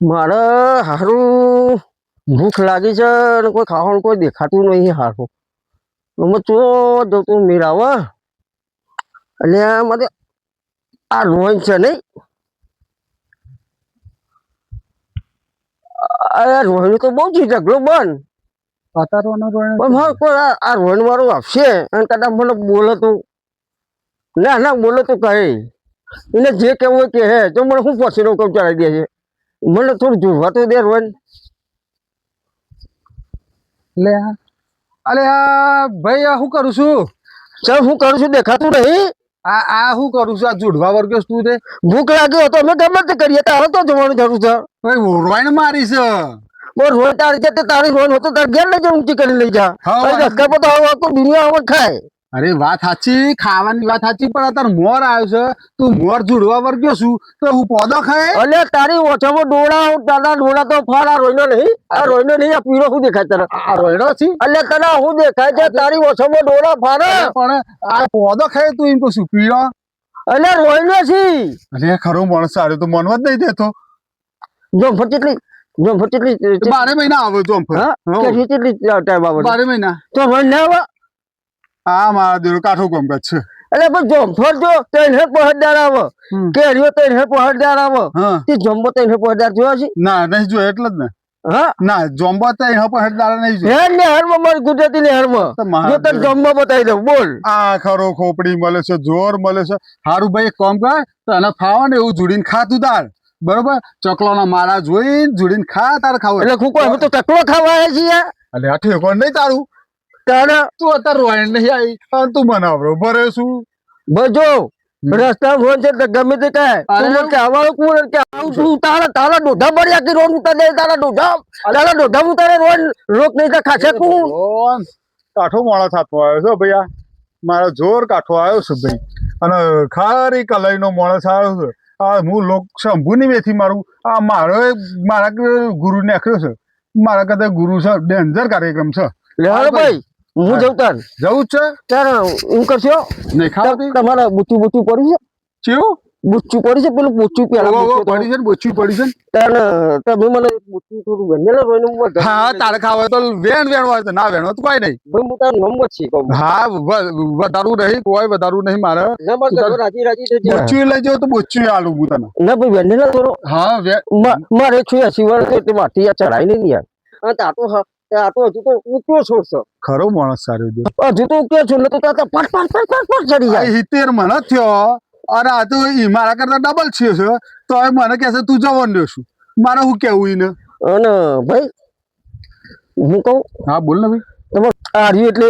મારે હારું ભૂખ લાગી છે અને કોઈ ખાવાનું કોઈ દેખાતું નહીં હારું. અમે ચો જતું મેળાવા અને મને આ રોહન છે નહીં? અરે રોહિણ તો બહુ જ ઝઘડો બંધ. પણ હા કોઈ આ રોહિણ વાળું આપશે અને કદાચ મને બોલે તો ના ના બોલે તો કહે એને જે કહેવું હોય કે હે તો મને શું પછીનો કઉ ચડાવી દે છે? મને થોડું જોવાતું દે રોહિણ લે અલે આ ભાઈ આ શું કરું છું? ચાલ હું કરું છું દેખાતું નહીં. આ આ શું કરું છું? આ જુડવા વર્ગ્યો તું તે. ભૂખ લાગ્યો તો અમે ગમે તે કરીએ તારે તો જવાનું જરૂર છે. ભાઈ ઓરવાઈને મારી છે. બોલ રોજ તારી છે તે તારી રોજ હોતો તારે ઘેર લઈ જા ઊંચી કરી લઈ જા. હા, ધક્કા પર તો આવું આખું દુનિયા હવે ખાય. અરે વાત સાચી ખાવાની વાત સાચી પણ અત્યારે મોર આવ્યો છે. તું મોર જુડવા ગયો છું તો હું પોદો ખાય? અલે તારી ઓછામાં ડોળા દાદા ડોળા તો ફળ આ રોઈનો નહીં. આ રોઈનો નહીં આ પીળો શું દેખાય તને? આ રોઈનો છે. અલે તને શું દેખાય છે? તારી ઓછામાં ડોળા ફાડે. પણ આ પોદો ખાય તું એમ કહું પીળો? અલે રોઈનો છે. અરે ખરો માણસ આવ્યો તો મનવા જ નહીં દેતો. કેટલી જોમફર કેટલી તો બારે મહિના આવે તો હા કેટલી કેટલી ટાઈમ આવે બારે મહિના. તો રોઈ ના આવે? આ મારા દેરો કાઠો ગમગત છે. એટલે પણ જોમફર જો ત્રણ હે પહોંચદાર આવે. કેરીઓ ત્રણ હે પહોંચદાર આવે. તે જમ્બો ત્રણ હે પહોંચદાર જોયો છે? ના નહીં જોયો એટલે જ ને. હા? ના જોમ્બા તો હે પહોંચદાર નહીં જોયો. હે ને હેરમાં મારી ગુજરાતી ને હેરમાં જો તને જમ્બો બતાવી દઉં બોલ. આ ખરો ખોપડી મળે છે જોર મળે છે. હારું ભાઈ કોમ કામ કર તો એને ફાવે ને એવું જોડીને ખાતું દાળ. બરોબર? ચકલાના મારા જોઈને જોડીને ખા તાર ખાવું એટલે ખુકો અમે તો ચકલો ખાવા છીએ એટલે આ ઠેકોણ નહીં તારું. તારે તું અત્યારે રોયણ નહીં આવી અને તું બનાવરો ભરે શું. બજો રસ્તા ફોન છે ગમે તે કહે. તું કે આવવાનું કોણ કે આવું છું તારા તારા દોઢા પડ્યા કે રોડ ઉતાર દે તારા દોઢા તારા દોઢા ઉતારે રોડ રોક નહીં તો ખાશે કોણ? કાઠો માણસ હાથમાં આવ્યો છે ભૈયા. મારો જોર કાઠો આવ્યો છે ભાઈ. અને ખારી કલાઈનો માણસ આવ્યો છે. આ હું લોક શંભુની મેથી મારું. આ મારો મારા ગુરુ નાખ્યો છે. મારા કદાચ ગુરુ છે ડેન્જર કાર્યક્રમ છે. ભાઈ. હું જઉં તાર. જવું છે? તારે હું કરશો નહીં ખાવ તમારે બુચ્ચું બુચ્ચું પડી છે? ચેવું બુચ્ચું પડી છે? પેલું બુચ્ચું પેલા બુચ્ચું પડી છે ને બોચી પડી છે તારે તમે મને બુચ્ચું થોડું વેનેલો રોઈને હું હા તારે ખાવ તો વેણ વેણ હોય તો ના વેણ હોય તો કોઈ નહીં. ભાઈ હું તારું નંબર છે હા વધારું નહીં કોઈ વધારું નહીં મારે. રાજી રાજી થઈ જાય. બોચી લઈ જાવ તો બુચ્ચું આલું હું તને. ના ભાઈ વેનેલા થોડો. હા મારે છું એસી વર્ષ એટલે માટી આ ચડાઈ નહીં યાર. અને આ તો આ તો હજુ તો ઉકળો છોડશો ખરો માણસ સારું છે. હજુ તો ઉકળો છો તો તો પટ પટ પટ પટ પટ ચડી જાય. હિતેર મને થયો. અને આ તો ઈ મારા કરતા ડબલ છે છે. તો હવે મને કહે છે તું જવાનું દેશું મારે શું કેવું અને ભાઈ હું કહું હા બોલ ને ભાઈ. તમે આ રહ્યું એટલે